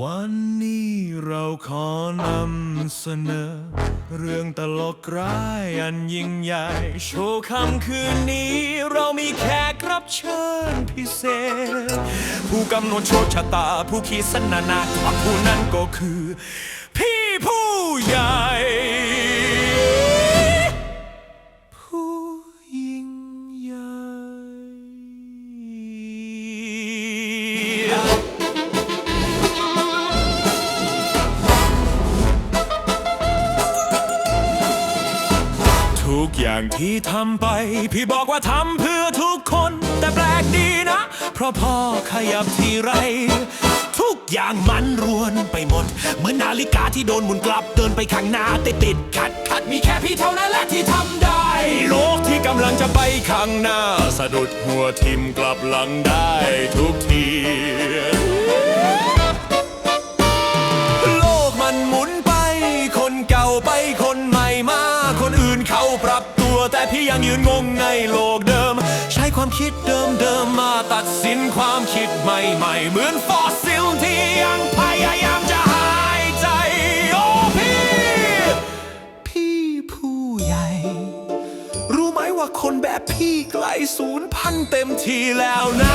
วันนี้เราขอนำเสนอ เรื่องตลกร้ายอันยิ่งใหญ่ โชว์คำคืนนี้เรามีแขกรับเชิญพิเศษ ผู้กำหนดโชคชะตาผู้ขีดสนานาคตผู้นั้นก็คือ พี่ผู้ใหญ่ กอย่างที่ทำไป พี่บอกว่าทำเพื่อทุกคน แต่แปลกดีนะ เพราะพ่อขยับทีไร ทุกอย่างมันรวนไปหมด เหมือนนาฬิกาที่โดนหมุนกลับเดินไปข้างหน้าติดติดขัดขัดมีแค่พี่เท่านั้นแหละที่ทำได้ โลกที่กำลังจะไปข้างหน้า สะดุดหัวทิมกลับหลังได้ทุกที แต่พี่ยังยืนงงในโลกเดิม ใช้ความคิดเดิมเดิมๆมาตัดสินความคิดใหม่ๆ เหมือนฟอสซิลที่ยังพยายามจะหายใจ โอ้พี่ พี่ผู้ใหญ่ รู้ไหมว่าคนแบบพี่ไกลศูนย์พันเต็มทีแล้วนะ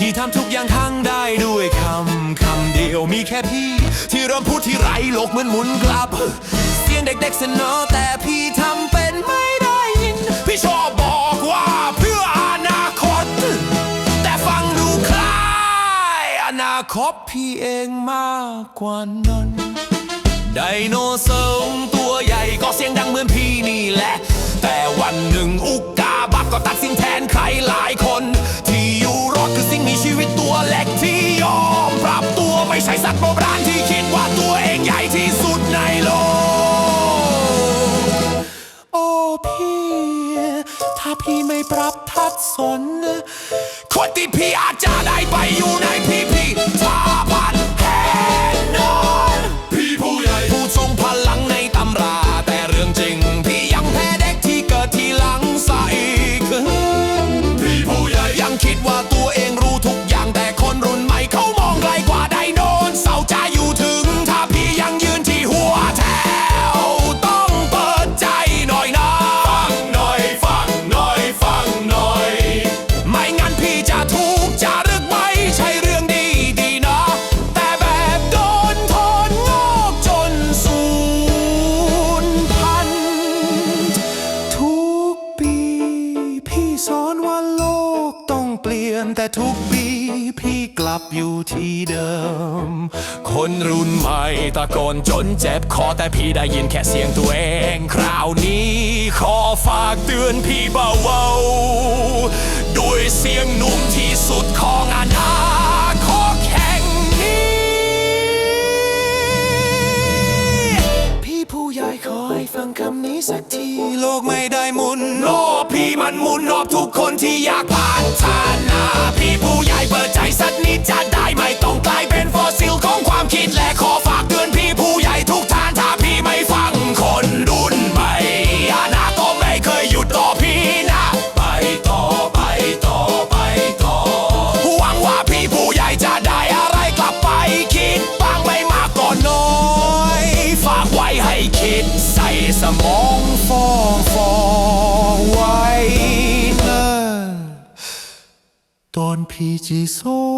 ที่ทำทุกอย่างทั้งได้ด้วยคำคำเดียวมีแค่พี่ ที่เริ่มพูดที่ไรโลกเหมือนหมุนกลับ เสียงเด็กๆเสนอแต่พี่ทำเป็นไม่ได้ยิน พี่ชอบบอกว่าเพื่ออนาคต แต่ฟังดูคล้าย อนาคตพี่เองมากกว่านั้นไดโนเสาร์ตัวใหญ่ก็เสียงดังเหมือนพี่นี่แหละ แต่วันหนึ่งอุกกาบักก็ตัดสินแทนใครหลายคน ปรับทัดสนคนที่พี่อาจจะได้ไปอยู่ ปลี่ยนแต่ทุกปีพี่กลับอยู่ที่เดิม คนรุ่นใหม่ตะโกนจนเจ็บคอแต่พี่ได้ยินแค่เสียงตัวเอง คราวนี้ขอฝากเตือนพี่เบาๆด้วยเสียงหนุ่มที่สุดของ สักทีโลกไม่ได้หมุนรอบพี่มันหมุนรอบทุกคนที่อยากผ่านชานาพี่ผู้ใหญ่เปิดใจสักนิดจะได้ไม่ต้องกล องไ